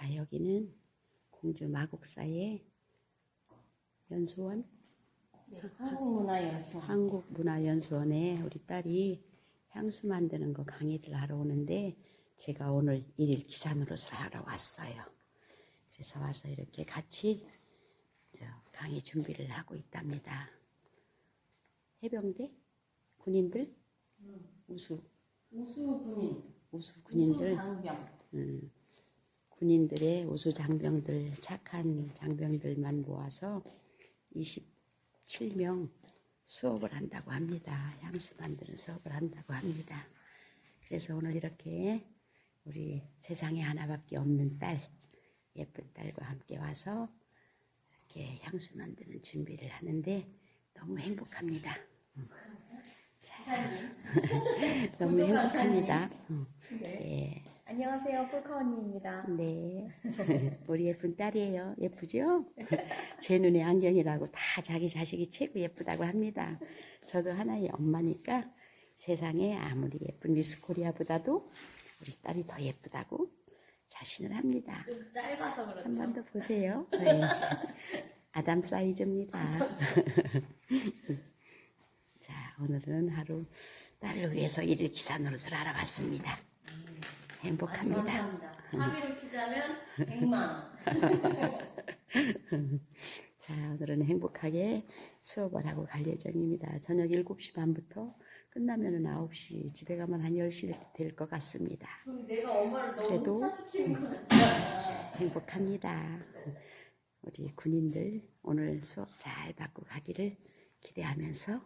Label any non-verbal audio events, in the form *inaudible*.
자, 여기는 공주 마곡사의 연수원, 네, 한국문화연수원. 한국문화연수원에 우리 딸이 향수 만드는 거 강의를 하러 오는데 제가 오늘 일일 기사 노릇을 하러 왔어요. 그래서 와서 이렇게 같이 저 강의 준비를 하고 있답니다. 해병대 군인들 우수 우수 군인. 우수 군인들 우수 장병. 음, 군인들의 우수 장병들 착한 장병들만 모아서 27명 수업을 한다고 합니다. 향수 만드는 수업을 한다고 합니다. 그래서 오늘 이렇게 우리 세상에 하나밖에 없는 딸 예쁜 딸과 함께 와서 이렇게 향수 만드는 준비를 하는데 너무 행복합니다. 기사님. *laughs* 너무 행복합니다. 음, 네. 예. 안녕하세요. 폴카 언니입니다. 네. *laughs* 우리 예쁜 딸이에요. 예쁘죠? *laughs* 제 눈에 안경이라고 다 자기 자식이 최고 예쁘다고 합니다. 저도 하나의 엄마니까 세상에 아무리 예쁜 미스 코리아보다도 우리 딸이 더 예쁘다고 자신을 합니다. 좀 짧아서 한 그렇죠. 번더 보세요. *laughs* 네. 아담 사이즈입니다. 자, 오늘은 하루 딸을 위해서 일일 기사 노릇을 하러 왔습니다. 행복합니다. 사비로 치자면 100만 원. *laughs* 자, 오늘은 행복하게 수업을 하고 갈 예정입니다. 저녁 7시 반부터 끝나면은 9시, 집에 가면 한 10시 될 것 같습니다. 그래도-. 행복합니다. 우리 군인들 오늘 수업 잘 받고 가기를 기대하면서